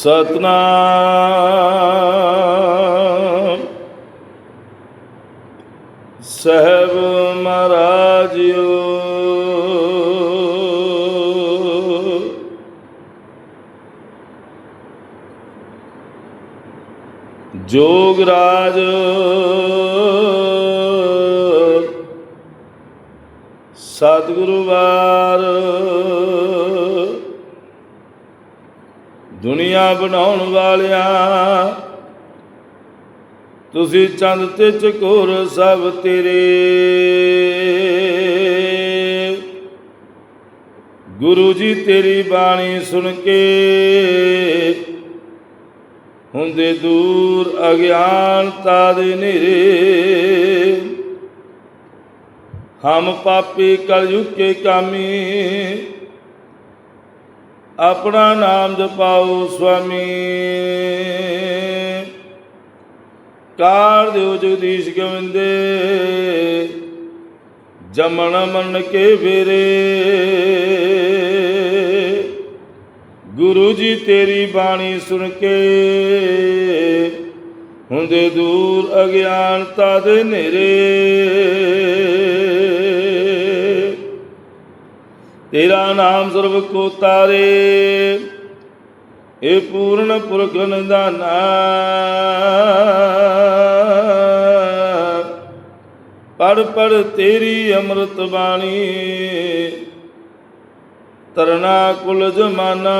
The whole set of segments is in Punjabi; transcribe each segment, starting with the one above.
ਸਤਨਾਮ। ਸਹਿਬ ਮਹਾਰਾਜਿਓ। ਜੋਗ ਰਾਜ। ਸਤਿਗੁਰੂ ਵਾਰ। ਦੁਨੀਆ ਬਣਾਉਣ ਵਾਲਿਆਂ। ਤੁਸੀਂ ਚੰਦ ਤੇ ਚਕੋਰ ਸਭ ਤੇਰੇ। ਗੁਰੂ ਜੀ ਤੇਰੀ ਬਾਣੀ ਸੁਣ ਕੇ ਹੁੰਦੇ ਦੂਰ ਅਗਿਆਨਤਾ ਦੇ ਨੇਰੇ। ਹਮ ਪਾਪੀ ਕਲਯੁਗ ਕੇ ਕਾਮੀ ਆਪਣਾ ਨਾਮ ਜਪਾਓ ਸੁਆਮੀ। ਕਾਰ ਦਿਓ ਜਗਦੀਸ਼ ਗੋਵਿੰਦੇ ਜਮਨ ਮਨ ਕੇ ਫੇਰੇ ਗੁਰੂ ਜੀ ਤੇਰੀ ਬਾਣੀ ਸੁਣ ਕੇ ਹੁੰਦੇ ਦੂਰ ਅਗਿਆਨਤਾ ਦੇ ਨੇਰੇ। ਤੇਰਾ ਨਾਮ ਸਰਬ ਕੋ ਤਾਰੇ ਇਹ ਪੂਰਨ ਪੁਰਖ ਨਿਦਾਨਾ ਪੜ ਪੜ ਤੇਰੀ ਅੰਮ੍ਰਿਤ ਬਾਣੀ। ਤਰਨਾ ਕੁਲ ਜਮਾਨਾ।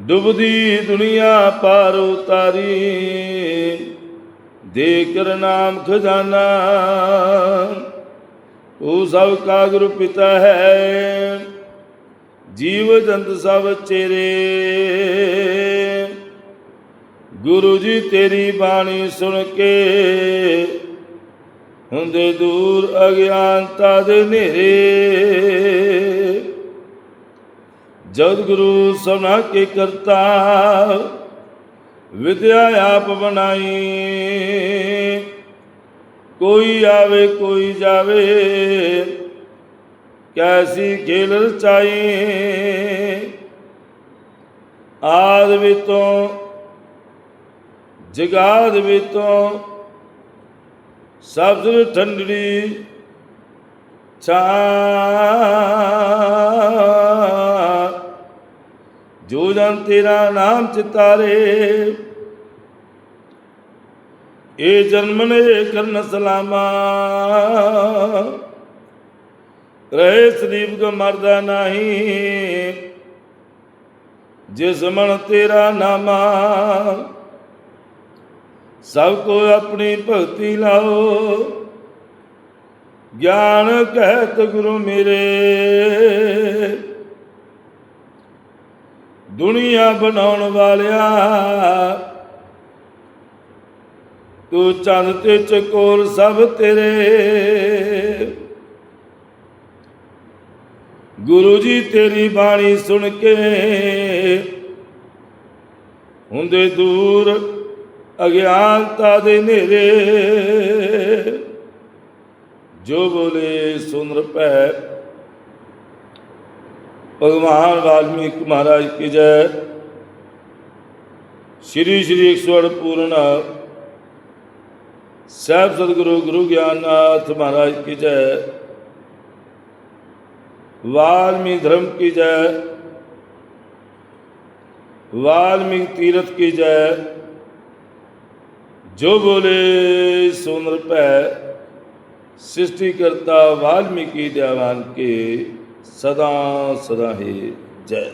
ਡੁੱਬਦੀ ਦੁਨੀਆ ਪਾਰ ਉਤਾਰੀ। ਦੇ ਕਰ ਨਾਮ ਖਜ਼ਾਨਾ। ਉਹ ਸਭ ਕਾ ਗੁਰੂ ਪਿਤਾ ਹੈ। ਜੀਵ ਜੰਤ ਸਭ ਚੇਰੇ। ਗੁਰੂ ਜੀ ਤੇਰੀ ਬਾਣੀ ਸੁਣ ਕੇ ਹੁੰਦੇ ਦੂਰ ਅਗਿਆਨਤਾ ਦੇ ਹਨੇਰੇ। ਜਦ ਗੁਰੂ ਸਭਨਾ ਕੇ ਕਰਤਾ, ਵਿਦਿਆ ਆਪ ਬਣਾਈ। कोई आवे, कोई जावे। कैसी खेल चाहिए? आदि भी तो जगाद भी तो सबसे ठंडड़ी छा। जो जन तेरा नाम चितारे ਜਨਮ ਨੇ ਕਰਨ ਸਲਾਮਾ। ਰਹੇ ਸਦੀਪ ਕੋ ਮਰਦਾ ਨਹੀਂ। ਜਿਸ ਮਨ ਤੇਰਾ ਨਾਮਾ। ਸਭ ਕੋ ਆਪਣੀ ਭਗਤੀ ਲਾਓ। ਗਿਆਨ ਕਹਿਤ ਗੁਰੂ ਮੇਰੇ। ਦੁਨੀਆ ਬਣਾਉਣ ਵਾਲਿਆ। ਤੂੰ ਚੰਦ ਤੇ ਚਕੋਰ ਸਭ ਤੇਰੇ। ਗੁਰੂ ਜੀ ਤੇਰੀ ਬਾਣੀ ਸੁਣ ਕੇ ਹੁੰਦੇ ਦੂਰ ਅਗਿਆਨਤਾ ਦੇ ਹਨੇਰੇ ਜੋ ਬੋਲੇ ਸੁਨ ਰਪੈ। ਭਗਵਾਨ ਵਾਲਮੀਕ ਮਹਾਰਾਜ ਕੀ ਜੈ। ਸ਼੍ਰੀ ਸ਼੍ਰੀ 108 ਪੂਰਨ ਸਹਿਬ ਸਤਿਗੁਰੂ ਗੁਰੂ ਗਿਆਨ ਨਾਥ ਮਹਾਰਾਜ ਕੀ ਜੈ। ਵਾਲਮੀ ਧਰਮ ਕੀ ਜੈ। ਵਾਲਮੀ ਤੀਰਥ ਕੀ ਜੈ। ਜੋ ਬੋਲੇ ਸੁਨਰ ਭੈ। ਸਿਸ਼ਟੀ ਕਰਤਾ ਵਾਲਮੀਕੀ ਦਿਆਵਾਨ ਕੇ ਸਦਾ ਸਦਾ ਹੀ ਜੈ।